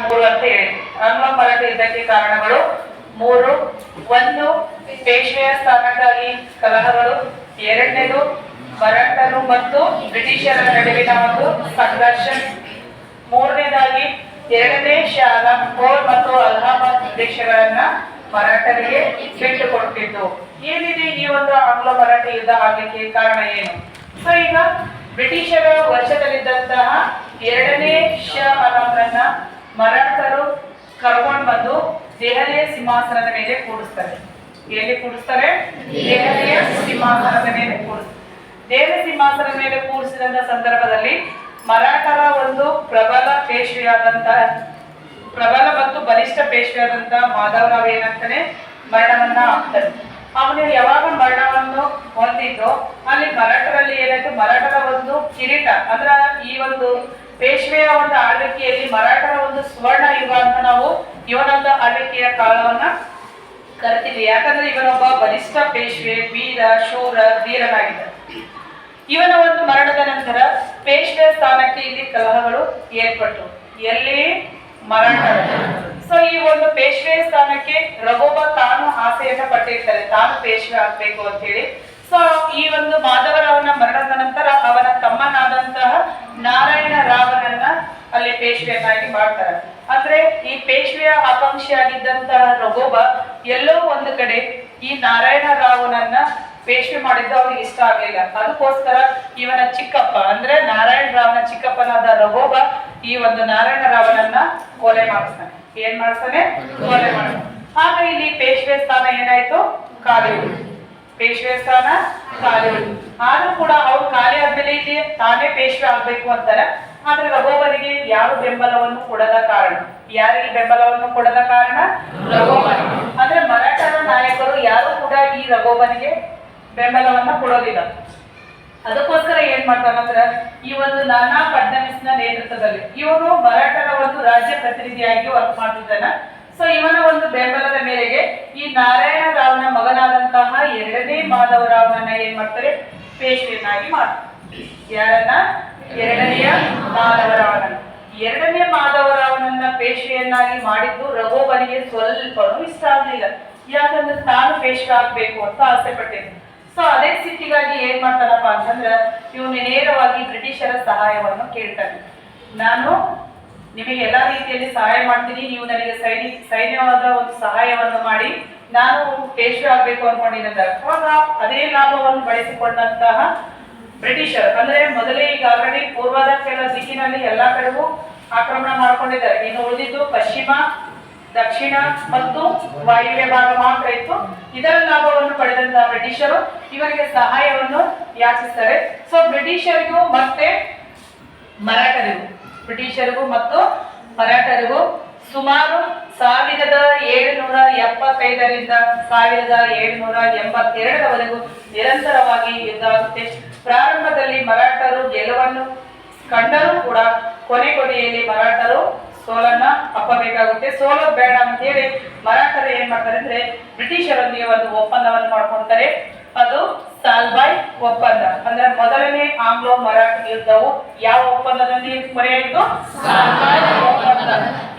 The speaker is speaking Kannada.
ಮೂರು ಅಂತ ಹೇಳಿ. ಆಂಗ್ಲ ಮರಾಠಿ ಯುದ್ಧಕ್ಕೆ ಕಾರಣಗಳು ಮೂರು, ಒಂದು, ಪೇಶ್ವೆಯ ಸ್ಥಾನಕ್ಕಾಗಿ ಕಲಹಗಳು, ಎರಡನೇದು ಮರಾಠರು ಮತ್ತು ಬ್ರಿಟಿಷರ ನಡುವಿನ ಒಂದು ಸಂಘರ್ಷ. ಮೂರನೇದಾಗಿ, ಎರಡನೇ ಶಾಲಾ ಕೋರ್ ಮತ್ತು ಅಲಹಾಬಾದ್ ಪ್ರದೇಶಗಳನ್ನ ಮರಾಠರಿಗೆ ಬಿಟ್ಟು ಕೊಟ್ಟಿದ್ದು ಏನಿದೆ ಈ ಒಂದು ಆಂಗ್ಲ ಮರಾಠಿ ಯುದ್ಧ ಆಗ್ಲಿಕ್ಕೆ ಕಾರಣ ಏನು? ಸೊ ಈಗ ಬ್ರಿಟಿಷರ ವರ್ಷದಲ್ಲಿದ್ದಂತಹ ಎರಡನೇ ಶಾ ಆಲಂರನ್ನ ಮರಾಠರು ಕರ್ಕೊಂಡು ಬಂದು ದೆಹಲಿಯ ಸಿಂಹಾಸನದ ಮೇಲೆ ಕೂಡಿಸ್ತಾರೆ. ಎಲ್ಲಿ ಕೂಡಿಸ್ತಾರೆ? ದೆಹಲಿಯ ಸಿಂಹಾಸನದ ಮೇಲೆ ಕೂಡಿಸ್ತಾರೆ ದೆಹಲಿ ಸಿಂಹಾಸನದ ಮೇಲೆ ಕೂಡಿಸಿದಂತ ಸಂದರ್ಭದಲ್ಲಿ ಮರಾಠರ ಒಂದು ಪ್ರಬಲ ಪೇಶ್ವೆಯಾದಂತಹ ಪ್ರಬಲ ಮತ್ತು ಬಲಿಷ್ಠ ಪೇಶ್ವೆಯಾದಂತಹ ಮಾಧವರಾವ್ ಏನಂತಾನೆ ಮರಣವನ್ನ ಆಗ್ತಾರೆ ಅವನು ಯಾವಾಗ ಮರಣವನ್ನು ಹೊಂದಿದ್ದು ಅಲ್ಲಿ ಮರಾಠರಲ್ಲಿ ಏನಾಯ್ತು? ಮರಾಠರ ಒಂದು ಕಿರೀಟ, ಅಂದ್ರ ಈ ಒಂದು ಪೇಶ್ವೆಯ ಒಂದು ಆಳ್ವಿಕೆಯಲ್ಲಿ ಮರಾಠರ ಒಂದು ಸುವರ್ಣ ಯುಗ ಅಂತ ನಾವು ಇವನೊಂದು ಆಳ್ವಿಕೆಯ ಕಾಲವನ್ನ ಕರಿತೀವಿ. ಯಾಕಂದ್ರೆ ಇವನೊಬ್ಬ ಬಲಿಷ್ಠ ಪೇಶ್ವೆ, ವೀರ, ಶೂರ ಧೀರನಾಗಿದ್ದ ಇವನ ಒಂದು ಮರಣದ ನಂತರ ಪೇಶ್ವೆ ಸ್ಥಾನಕ್ಕೆ ಇಲ್ಲಿ ಕಲಹಗಳು ಏರ್ಪಟ್ಟು ಎಲ್ಲಿ? ಮರಾಠ ಸೊ ಈ ಒಂದು ಪೇಶ್ವೆ ಸ್ಥಾನಕ್ಕೆ ರಘೋಬ ತಾನು ಆಸೆಯನ್ನ ಪಟ್ಟಿರ್ತಾರೆ. ತಾನು ಪೇಶ್ವೆ ಆಗ್ಬೇಕು ಅಂತ ಹೇಳಿ. ಸೊ ಈ ಒಂದು ಮಾಧವರಾವನ ಮರಣದ ನಂತರ ಅವನ ತಮ್ಮನಾದಂತಹ ನಾರಾಯಣ ರಾವನನ್ನ ಅಲ್ಲಿ ಪೇಶ್ವೆಯನ್ನಾಗಿ ಮಾಡ್ತಾರೆ. ಅಂದ್ರೆ ಈ ಪೇಶ್ವೆಯ ಆಕಾಂಕ್ಷಿಯಾಗಿದ್ದಂತಹ ರಘೋಬ ಎಲ್ಲೋ ಒಂದು ಕಡೆ ಈ ನಾರಾಯಣ ರಾವನನ್ನ ಪೇಶ್ವೆ ಮಾಡಿದ್ದು ಅವ್ರಿಗೆ ಇಷ್ಟ ಆಗ್ಲಿಲ್ಲ. ಅದಕ್ಕೋಸ್ಕರ ಇವನ ಚಿಕ್ಕಪ್ಪ, ಅಂದ್ರೆ ನಾರಾಯಣ ರಾವನ ಚಿಕ್ಕಪ್ಪನಾದ ರಘೋಬ ಈ ಒಂದು ನಾರಾಯಣ ರಾವನನ್ನ ಕೊಲೆ ಮಾಡಿಸ್ತಾನೆ. ಏನ್ ಮಾಡ್ತಾನೆ ಕೊಲೆ ಮಾಡ್ತಾನೆ ಆಗ ಇಲ್ಲಿ ಪೇಶ್ವೆ ಸ್ಥಾನ ಏನಾಯ್ತು? ಉಳಿತು ಪೇಶ್ವೆ ಸ್ಥಾನ ಖಾಲಿ ಆದ್ರೂ ಕೂಡ ಅವ್ರು ಖಾಲಿ ಆದ್ಮೇಲೆ ಇಲ್ಲಿ ತಾನೇ ಪೇಶ್ವೆ ಆಗ್ಬೇಕು ಅಂತಾರೆ. ಆದ್ರೆ ರಘೋಬನಿಗೆ ಯಾರು ಬೆಂಬಲವನ್ನು ಕೊಡದ ಕಾರಣ? ಯಾರಿಗೆ ಬೆಂಬಲವನ್ನು ಕೊಡದ ಕಾರಣ? ರಘೋಬನ್ ಅಂದ್ರೆ ಮರಾಠರ ನಾಯಕರು ಯಾರು ಕೂಡ ಈ ರಘೋಬನಿಗೆ ಬೆಂಬಲವನ್ನ ಕೊಡೋದಿಲ್ಲ ಅದಕ್ಕೋಸ್ಕರ ಏನ್ ಮಾಡ್ತಾನಂದ್ರ ಈ ಒಂದು ನಾನಾ ಫಡ್ನವೀಸ್ನ ನೇತೃತ್ವದಲ್ಲಿ, ಇವನು ಮರಾಠರ ಒಂದು ರಾಜ್ಯ ಪ್ರತಿನಿಧಿಯಾಗಿ ವರ್ಕ್ ಮಾಡ್ತಿದ್ದಾನ. ಸೊ ಇವನ ಒಂದು ಬೆಂಬಲದ ಮೇರೆಗೆ ಈ ನಾರಾಯಣ ರಾವ್ನ ಮಗನಾದಂತಹ ಎರಡನೇ ಮಾಧವರಾವ್ನ ಏನ್ ಮಾಡ್ತಾರೆ? ಪೇಶ್ವೆಯನ್ನಾಗಿ ಮಾಡ್ತಾರೆ. ಯಾರನ್ನ? ಎರಡನೆಯ ಮಾಧವರಾವನನ್ನ ಎರಡನೇ ಮಾಧವರಾವನನ್ನ ಪೇಶೆಯನ್ನಾಗಿ ಮಾಡಿದ್ದು ರಘೋಬನಿಗೆ ಸ್ವಲ್ಪನೂ ಇಷ್ಟ ಆಗಲಿಲ್ಲ. ಯಾಕಂದ್ರೆ ತಾನು ಪೇಶ ಆಗ್ಬೇಕು ಅಂತ ಆಸೆ ಪಟ್ಟಿದ್ದ ಸೊ ಅದೇ ಸ್ಥಿತಿಗಾಗಿ ಏನ್ ಮಾಡ್ತಾನಪ್ಪ ಅಂತಂದ್ರೆ, ಇವನು ನೇರವಾಗಿ ಬ್ರಿಟಿಷರ ಸಹಾಯವನ್ನು ಕೇಳ್ತಾನೆ. ನಾನು ನಿಮಗೆ ಎಲ್ಲಾ ರೀತಿಯಲ್ಲಿ ಸಹಾಯ ಮಾಡ್ತೀನಿ. ನೀವು ನನಗೆ ಸೈನಿ, ಸೈನ್ಯವಾದ ಒಂದು ಸಹಾಯವನ್ನು ಮಾಡಿ. ನಾನು ಪೇಶ್ವೆ ಆಗ್ಬೇಕು ಅನ್ಕೊಂಡಿದ್ದ ಅವಾಗ ಅದೇ ಲಾಭವನ್ನು ಬಳಸಿಕೊಂಡಂತಹ ಬ್ರಿಟಿಷರ್, ಅಂದ್ರೆ ಮೊದಲೇ ಈಗ ಆಲ್ರೆಡಿ ಪೂರ್ವದ ಕೆಲ ದಿಕ್ಕಿನಲ್ಲಿ ಎಲ್ಲಾ ಕಡೆಗೂ ಆಕ್ರಮಣ ಮಾಡಿಕೊಂಡಿದ್ದಾರೆ. ಇನ್ನು ಉಳಿದಿದ್ದು ಪಶ್ಚಿಮ, ದಕ್ಷಿಣ ಮತ್ತು ವಾಯುವ್ಯ ಭಾಗ ಮಾತ್ರ ಇತ್ತು. ಇದರ ಲಾಭವನ್ನು ಪಡೆದಂತಹ ಬ್ರಿಟಿಷರು ಇವರಿಗೆ ಸಹಾಯವನ್ನು ಯಾಚಿಸ್ತಾರೆ ಸೊ ಬ್ರಿಟಿಷರಿಗೂ ಮತ್ತೆ ಮರಾಠರಿಗೂ, ಬ್ರಿಟಿಷರಿಗೂ ಮತ್ತು ಮರಾಠರಿಗೂ ಸುಮಾರು ಸಾವಿರದ ಏಳುನೂರ ಎಪ್ಪತ್ತೈದರಿಂದ ಸಾವಿರದ ಏಳುನೂರ ಎಂಬತ್ತೆರಡರವರೆಗೂ ನಿರಂತರವಾಗಿ ಯುದ್ಧ ಆಗುತ್ತೆ. ಗೆಲುವನ್ನು ಕಂಡರೂ ಕೂಡ ಕೊನೆ ಕೊನೆಯಲ್ಲಿ ಮರಾಠರು ಸೋಲನ್ನ ಅಪ್ಪಬೇಕಾಗುತ್ತೆ ಸೋಲೋದ್ ಬೇಡ ಅಂತ ಹೇಳಿ ಮರಾಠರು ಏನ್ ಮಾಡ್ತಾರೆ ಅಂದ್ರೆ ಬ್ರಿಟಿಷರೊಂದಿಗೆ ಒಂದು ಒಪ್ಪಂದವನ್ನು ಮಾಡ್ಕೊಳ್ತಾರೆ ಅದು ಸಾಲ್ಬಾಯ್ ಒಪ್ಪಂದ. ಅಂದ್ರೆ ಮೊದಲನೇ ಆಂಗ್ಲೋ ಮರಾಠ ಯುದ್ಧವು ಯಾವ ಒಪ್ಪಂದದಲ್ಲಿ ಕೊನೆಯಾಯಿತು ಸಾಲ್ಬಾಯ್ ಒಪ್ಪಂದ.